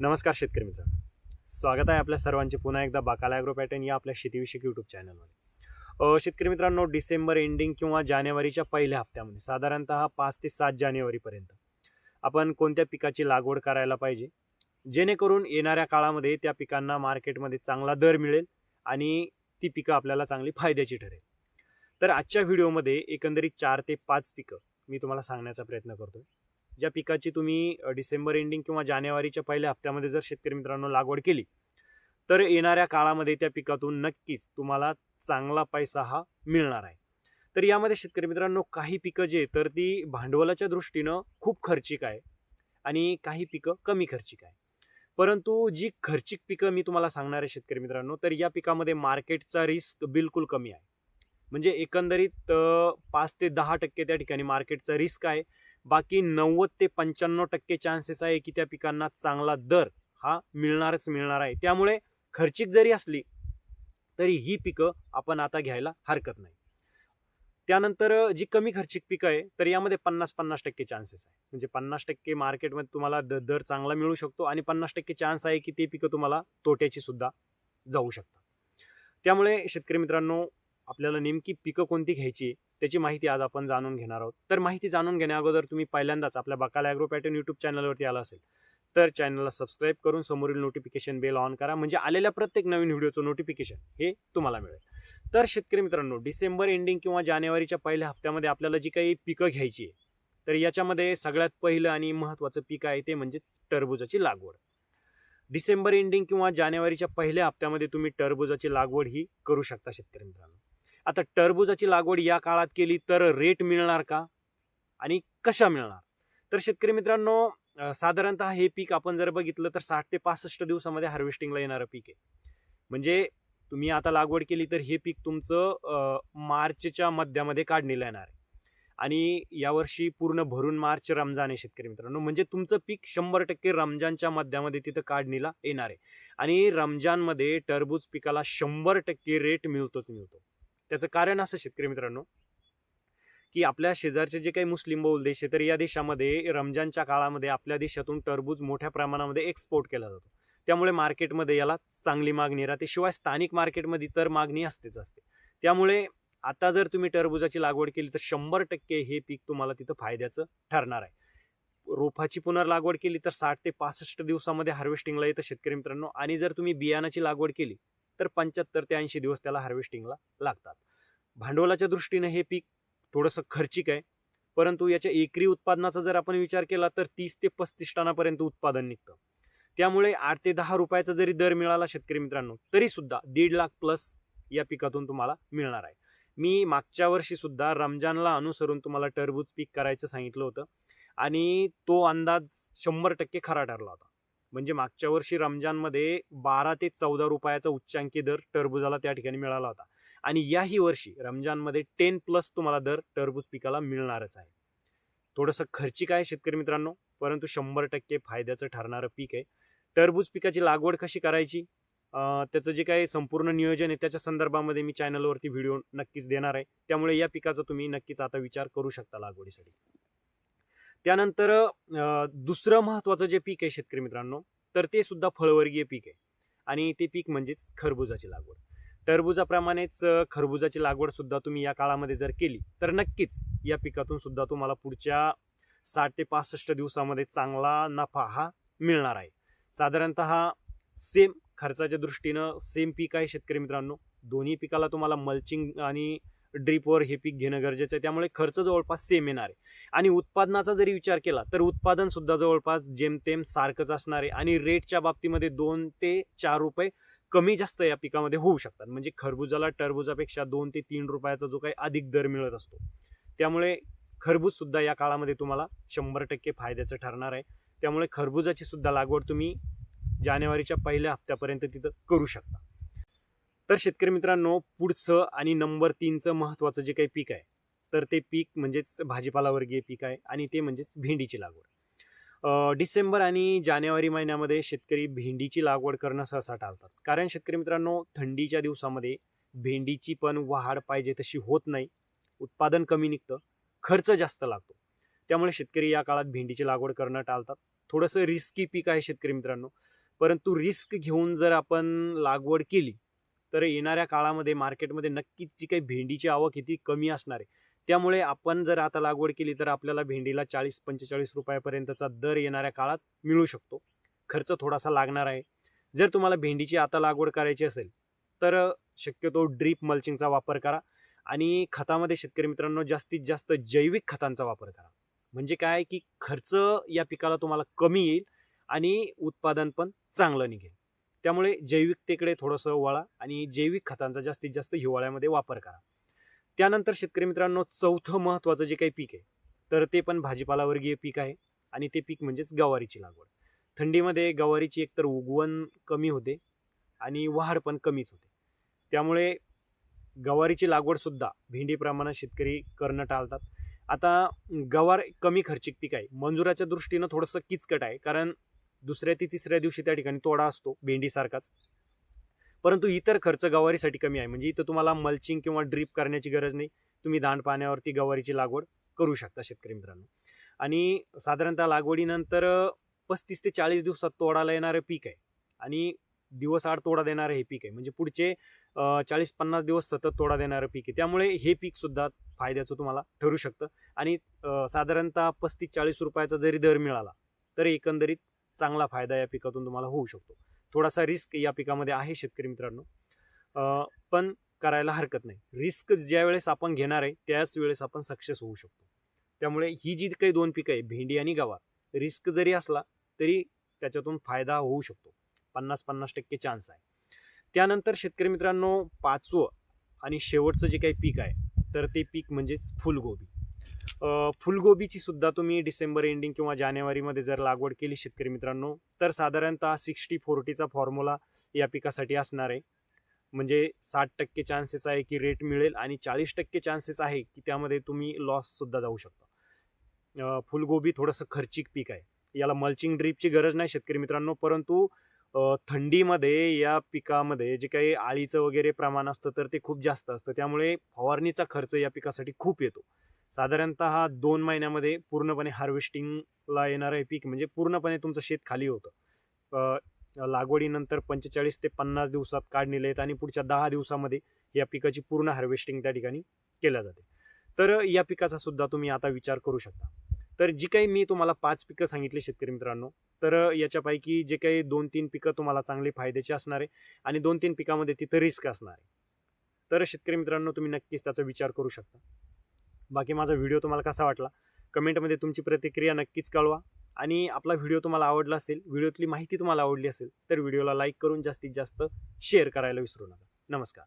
नमस्कार शेतकरी मित्र स्वागत आहे आपल्या सर्वांचे पुन्हा एकदा बाकाला ॲग्रो पॅटर्न या आपल्या शेतीविषयक यूट्यूब चॅनलमध्ये शेतकरी मित्रांनो डिसेंबर एंडिंग किंवा जानेवारीच्या पहिल्या हप्त्यामध्ये साधारणतः पाच ते सात जानेवारीपर्यंत आपण कोणत्या पिकाची लागवड करायला पाहिजे? जेणेकरून येणाऱ्या काळामध्ये त्या पिकांना मार्केटमध्ये चांगला दर मिळेल आणि ती पिकं आपल्याला चांगली फायद्याची ठरेल. तर आजच्या व्हिडिओमध्ये एकंदरीत चार ते पाच पिकं मी तुम्हाला सांगण्याचा प्रयत्न करतोय. ज्या पिकाची तुम्ही डिसेंबर एंडिंग किंवा जानेवारीच्या पहिल्या हप्त्यामध्ये जर शेतकरी मित्रांनो लागवड केली तर येणाऱ्या काळामध्ये त्या पिकातून नक्कीच तुम्हाला चांगला पैसा हा मिळणार आहे. तर यामध्ये शेतकरी मित्रांनो काही पिकं जे तर ती भांडवलाच्या दृष्टीनं खूप खर्चिक आहे आणि काही पिकं कमी खर्चिक आहे. परंतु जी खर्चिक पिकं मी तुम्हाला सांगणार आहे शेतकरी मित्रांनो तर या पिकामध्ये मार्केटचा रिस्क बिलकुल कमी आहे. म्हणजे एकंदरीत पाच ते दहा टक्के त्या ठिकाणी मार्केटचा रिस्क आहे. बाकी नव्वद ते पंच्याण्णव टक्के चान्सेस आहे की त्या पिकांना चांगला दर हा मिळणारच मिळणार आहे. त्यामुळे खर्चिक जरी असली तरी ही पिकं आपण आता घ्यायला हरकत नाही. त्यानंतर जी कमी खर्चिक पिकं आहे तर यामध्ये पन्नास पन्नास टक्के चान्सेस आहे. म्हणजे पन्नास टक्के मार्केटमध्ये तुम्हाला द दर चांगला मिळू शकतो आणि पन्नास टक्के चान्स आहे की ते पिकं तुम्हाला तोट्याची सुद्धा जाऊ शकतात. त्यामुळे शेतकरी मित्रांनो आपल्याला नेमकी पिकं कोणती घ्यायची त्याची माहिती आज आपण जाणून घेणार आहोत. तर माहिती जाणून घेण्या अगोदर तुम्ही पहिल्यांदाच आपल्या बकाला ॲग्रो पॅटर्न यूट्यूब चॅनलवरती आला असेल तर चॅनलला सबस्क्राईब करून समोरील नोटिफिकेशन बेल ऑन करा. म्हणजे आलेल्या प्रत्येक नवीन व्हिडिओचं नोटिफिकेशन हे तुम्हाला मिळेल. तर शेतकरी मित्रांनो डिसेंबर एंडिंग किंवा जानेवारीच्या पहिल्या हप्त्यामध्ये आपल्याला जी काही पिकं घ्यायची आहे तर याच्यामध्ये सगळ्यात पहिलं आणि महत्त्वाचं पीक आहे ते म्हणजेच टरबुजाची लागवड. डिसेंबर एंडिंग किंवा जानेवारीच्या पहिल्या हप्त्यामध्ये तुम्ही टरबुजाची लागवड ही करू शकता शेतकरी मित्रांनो. आता टरबुजाची लागवड या काळात केली तर रेट मिळणार का? आणि कशा मिळणार? तर शेतकरी मित्रांनो साधारणत साधारणतः हे पीक आपण जर बघितलं तर साठ ते पासष्ट दिवसामध्ये हार्वेस्टिंगला येणारं पीक आहे. म्हणजे तुम्ही आता लागवड केली तर हे पीक तुमचं मार्चच्या मध्यामध्ये काढणीला येणार आहे. आणि यावर्षी पूर्ण भरून मार्च रमजान आहे शेतकरी मित्रांनो. म्हणजे तुमचं पीक शंभर टक्के रमजानच्या मध्यामध्ये तिथं काढणीला येणार आहे. आणि रमजानमध्ये टरबूज पिकाला शंभर टक्के रेट मिळतोच मिळतो. त्याचं कारण असं शेतकरी मित्रांनो की आपल्या शेजारचे जे काही मुस्लिम बहुल देश आहे तर या देशामध्ये रमजानच्या काळामध्ये आपल्या देशातून टरबूज मोठ्या प्रमाणामध्ये एक्सपोर्ट केला जातो. त्यामुळे मार्केटमध्ये याला चांगली मागणी राहते. शिवाय स्थानिक मार्केटमध्ये तर मागणी असतेच असते. त्यामुळे आता जर तुम्ही टरबुजाची लागवड केली तर शंभर टक्के हे पीक तुम्हाला तिथं फायद्याचं ठरणार आहे. रोपाची पुनर्लागवड केली तर साठ ते पासष्ट दिवसामध्ये हार्वेस्टिंगला येतं शेतकरी मित्रांनो. आणि जर तुम्ही बियाणाची लागवड केली तर पंच्याहत्तर ते ऐंशी दिवस त्याला हार्वेस्टिंगला लागतात. भांडवलाच्या दृष्टीने हे पीक थोडंसं खर्चिक आहे परंतु याच्या एकरी उत्पादनाचा जर आपण विचार केला तर तीस ते पस्तीस टनापर्यंत उत्पादन निघतं. त्यामुळे आठ ते दहा रुपयाचा जरी दर मिळाला शेतकरी मित्रांनो तरीसुद्धा दीड लाख प्लस या पिकातून तुम्हाला मिळणार आहे. मी मागच्या वर्षीसुद्धा रमजानला अनुसरून तुम्हाला टरबूज पीक करायचं सांगितलं होतं आणि तो अंदाज शंभर टक्के खरा ठरला होता. म्हणजे मागच्या वर्षी रमजानमध्ये बारा ते चौदा रुपयाचा उच्चांकी दर टरबुजाला त्या ठिकाणी मिळाला होता. आणि याही वर्षी रमजानमध्ये टेन प्लस तुम्हाला दर टरबूज पिकाला मिळणारच आहे. थोडंसं खर्चिक आहे शेतकरी मित्रांनो परंतु शंभर टक्के फायद्याचं ठरणारं पीक आहे. टरबूज पिकाची लागवड कशी करायची? त्याचं जे काही संपूर्ण नियोजन आहे त्याच्या संदर्भामध्ये मी चॅनलवरती व्हिडिओ नक्कीच देणार आहे. त्यामुळे या पिकाचा तुम्ही नक्कीच आता विचार करू शकता लागवडीसाठी. त्यानंतर दुसरं महत्त्वाचं जे पीक आहे शेतकरी मित्रांनो तर ते सुद्धा फळवर्गीय पीक आहे. आणि ते पीक म्हणजेच खरबुजाची लागवड. टरबुजाप्रमाणेच खरबुजाची लागवड सुद्धा तुम्ही या काळामध्ये जर केली तर नक्कीच या पिकातून सुद्धा तुम्हाला पुढच्या साठ ते पासष्ट दिवसामध्ये चांगला नफा हा मिळणार आहे. साधारणत सेम खर्चाच्या दृष्टीनं सेम पीक आहे शेतकरी मित्रांनो. दोन्ही पिकाला तुम्हाला मल्चिंग आणि ड्रीपवर हे पीक घेणं गरजेचं आहे. त्यामुळे खर्च जवळपास सेम येणार आहे. आणि उत्पादनाचा जरी विचार केला तर उत्पादनसुद्धा जवळपास जेमतेम सारखंच असणार आहे. आणि रेटच्या बाबतीमध्ये दोन ते चार रुपये कमी जास्त या पिकामध्ये होऊ शकतात. म्हणजे खरबुजाला टरबुजापेक्षा दोन ते तीन रुपयाचा जो काही अधिक दर मिळत असतो. त्यामुळे खरबूजसुद्धा या काळामध्ये तुम्हाला शंभर टक्के फायद्याचं ठरणार आहे. त्यामुळे खरबुजाची सुद्धा लागवड तुम्ही जानेवारीच्या पहिल्या हप्त्यापर्यंत तिथं करू शकता. तर शेतकरी मित्रांनो पुढचं आणि नंबर तीनचं महत्त्वाचं जे काही पीक आहे तर ते पीक म्हणजेच भाजीपालावर्गीय पीक आहे आणि ते म्हणजेच भेंडीची लागवड. डिसेंबर आणि जानेवारी महिन्यामध्ये शेतकरी भेंडीची लागवड करणं सहसा टाळतात. कारण शेतकरी मित्रांनो थंडीच्या दिवसामध्ये भेंडीची पण वाढ पाहिजे तशी होत नाही उत्पादन कमी निघतं खर्च जास्त लागतो. त्यामुळे शेतकरी या काळात भेंडीची लागवड करणं टाळतात. थोडंसं रिस्की पीक आहे शेतकरी मित्रांनो परंतु रिस्क घेऊन जर आपण लागवड केली तर येणाऱ्या काळामध्ये मार्केटमध्ये नक्कीच जी काही भेंडीची आवक ही ती कमी असणार आहे. त्यामुळे आपण जर आता लागवड केली तर आपल्याला भेंडीला चाळीस पंचेचाळीस रुपयापर्यंतचा दर येणाऱ्या काळात मिळू शकतो. खर्च थोडासा लागणार आहे. जर तुम्हाला भेंडीची आता लागवड करायची असेल तर शक्यतो ड्रीप मल्चिंगचा वापर करा आणि खतामध्ये शेतकरी मित्रांनो जास्तीत जास्त जैविक खतांचा वापर करा. म्हणजे काय की खर्च या पिकाला तुम्हाला कमी येईल आणि उत्पादन पण चांगलं निघेल. त्यामुळे जैविकतेकडे थोडंसं वळा आणि जैविक खतांचा जास्तीत जास्त हिवाळ्यामध्ये वापर करा. त्यानंतर शेतकरी मित्रांनो चौथं महत्त्वाचं जे काही पीक आहे तर ते पण भाजीपालावर्गीय पीक आहे आणि ते पीक म्हणजेच गवारीची लागवड. थंडीमध्ये गवारीची एकतर उगवण कमी होते आणि वाढ पण कमीच होते. त्यामुळे गवारीची लागवडसुद्धा भेंडीप्रमाणे शेतकरी करणं टाळतात. आता गवार कमी खर्चिक पीक आहे. मंजुराच्या दृष्टीनं थोडंसं किचकट आहे कारण दुसऱ्या ते तिसऱ्या दिवशी त्या ठिकाणी तोडा असतो भेंडीसारखाच. परंतु इतर खर्च गवारीसाठी कमी आहे. म्हणजे इथं तुम्हाला मल्चिंग किंवा ड्रीप करण्याची गरज नाही. तुम्ही दांड पाण्यावरती गवारीची लागवड करू शकता शेतकरी मित्रांनो. आणि साधारणतः लागवडीनंतर पस्तीस ते चाळीस दिवसात तोडाला येणारं पीक आहे. आणि दिवस आड तोडा देणारं हे पीक आहे. म्हणजे पुढचे चाळीस पन्नास दिवस सतत तोडा देणारं पीक आहे. त्यामुळे हे पीकसुद्धा फायद्याचं तुम्हाला ठरू शकतं. आणि साधारणतः पस्तीस चाळीस रुपयाचा जरी दर मिळाला तर एकंदरीत चांगला फायदा या पिकातून तुम्हाला होऊ शकतो. थोडासा रिस्क या पिकामध्ये आहे शेतकरी मित्रांनो. पण करायला हरकत नाही. रिस्क ज्या वेळेस आपण घेणार आहे त्याच वेळेस आपण सक्सेस होऊ शकतो. त्यामुळे ही जी काही दोन पिकं आहे भेंडी आणि गवार रिस्क जरी असला तरी त्याच्यातून फायदा होऊ शकतो. पन्नास पन्नास टक्के चान्स आहे. त्यानंतर शेतकरी मित्रांनो पाचवं आणि शेवटचं जे काही पीक आहे तर ते पीक म्हणजेच फुलगोबी. फुलगोबीची सुद्धा तुम्ही डिसेंबर एंडिंग किंवा जानेवारीमध्ये जर लागवड केली शेतकरी मित्रांनो तर साधारणतः सिक्स्टी फोर्टीचा फॉर्म्युला या पिकासाठी असणार आहे. म्हणजे साठ टक्के चान्सेस आहे की रेट मिळेल आणि चाळीस टक्के चान्सेस आहे की त्यामध्ये तुम्ही लॉससुद्धा जाऊ शकता. फुलगोबी थोडंसं खर्चिक पीक आहे. याला मल्चिंग ड्रीपची गरज नाही शेतकरी मित्रांनो परंतु थंडीमध्ये या पिकामध्ये जे काही आळीचं वगैरे प्रमाण असतं तर ते खूप जास्त असतं. त्यामुळे फवारणीचा खर्च या पिकासाठी खूप येतो. साधारणतः दोन महिन्यामध्ये पूर्णपणे हार्वेस्टिंगला येणारं हे पीक म्हणजे पूर्णपणे तुमचं शेत खाली होतं. लागवडीनंतर पंचेचाळीस ते पन्नास दिवसात काढलेले आहेत आणि पुढच्या दहा दिवसामध्ये या पिकाची पूर्ण हार्वेस्टिंग त्या ठिकाणी केल्या जाते. तर या पिकाचा सुद्धा तुम्ही आता विचार करू शकता. तर जी काही मी तुम्हाला पाच पिकं सांगितली शेतकरी मित्रांनो तर याच्यापैकी जे काही दोन तीन पिकं तुम्हाला चांगली फायद्याची असणार आहे आणि दोन तीन पिकामध्ये तिथं रिस्क असणार आहे. तर शेतकरी मित्रांनो तुम्ही नक्कीच त्याचा विचार करू शकता. बाकी माझा व्हिडिओ तुम्हाला कसा वाटला? कमेंटमध्ये तुमची प्रतिक्रिया नक्कीच कळवा. आणि आपला व्हिडिओ तुम्हाला आवडला असेल व्हिडिओतली माहिती तुम्हाला आवडली असेल तर व्हिडिओला लाईक करून जास्तीत जास्त शेअर करायला विसरू नका. नमस्कार.